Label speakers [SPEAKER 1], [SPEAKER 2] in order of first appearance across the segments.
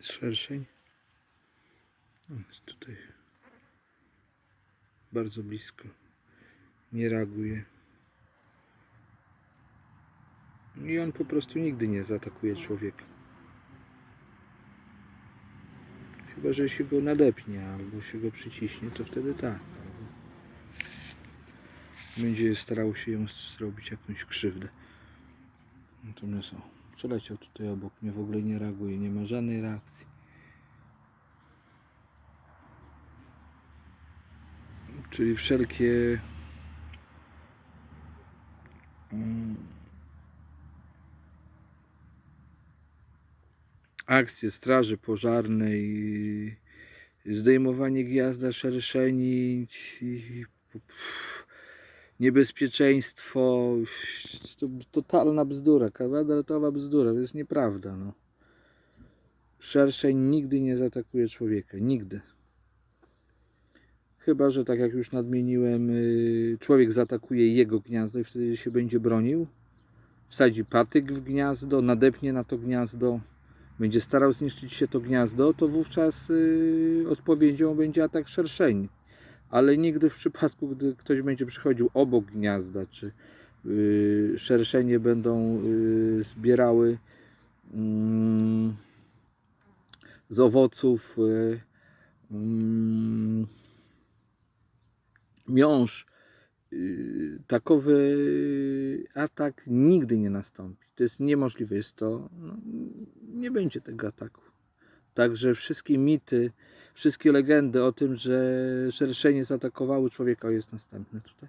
[SPEAKER 1] szerszeń. O, jest tutaj bardzo blisko. Nie reaguje. I on po prostu nigdy nie zaatakuje człowieka. Chyba, że się go nadepnie albo się go przyciśnie, to wtedy tak. Będzie starał się ją zrobić jakąś krzywdę. Natomiast o, przeleciał tutaj obok mnie, w ogóle nie reaguje, nie ma żadnej reakcji. Czyli wszelkie mm, akcje straży pożarnej, zdejmowanie gniazda szerszeni, niebezpieczeństwo, to totalna bzdura, kwadratowa bzdura, to jest nieprawda. No. Szerszeń nigdy nie zaatakuje człowieka, nigdy. Chyba, że tak jak już nadmieniłem, y, człowiek zaatakuje jego gniazdo i wtedy się będzie bronił. Wsadzi patyk w gniazdo, nadepnie na to gniazdo, będzie starał zniszczyć się to gniazdo, to wówczas y, odpowiedzią będzie atak szerszeni. Ale nigdy w przypadku, gdy ktoś będzie przychodził obok gniazda, czy y, szerszenie będą y, zbierały mm, z owoców y, mm, miąższ, y, takowy atak nigdy nie nastąpi. To jest niemożliwe. Jest to, no, nie będzie tego ataku. Także wszystkie mity, wszystkie legendy o tym, że szerszenie zaatakowały człowieka, jest następny tutaj.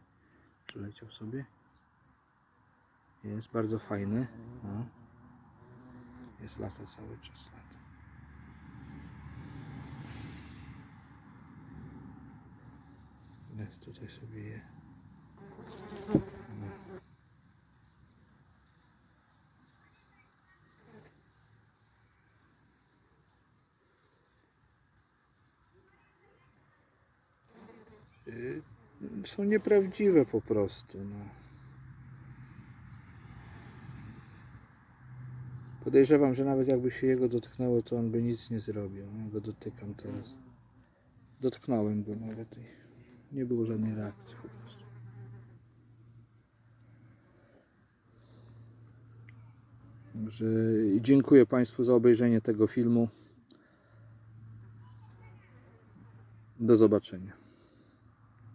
[SPEAKER 1] Przyleciał sobie. Jest bardzo fajny. No. Jest lata cały czas lata. Jest tutaj sobie je. Są nieprawdziwe po prostu. No. Podejrzewam, że nawet jakby się jego dotknęło, to on by nic nie zrobił. Ja go dotykam teraz. Dotknąłem go nawet i nie było żadnej reakcji po prostu. Także dziękuję Państwu za obejrzenie tego filmu. Do zobaczenia.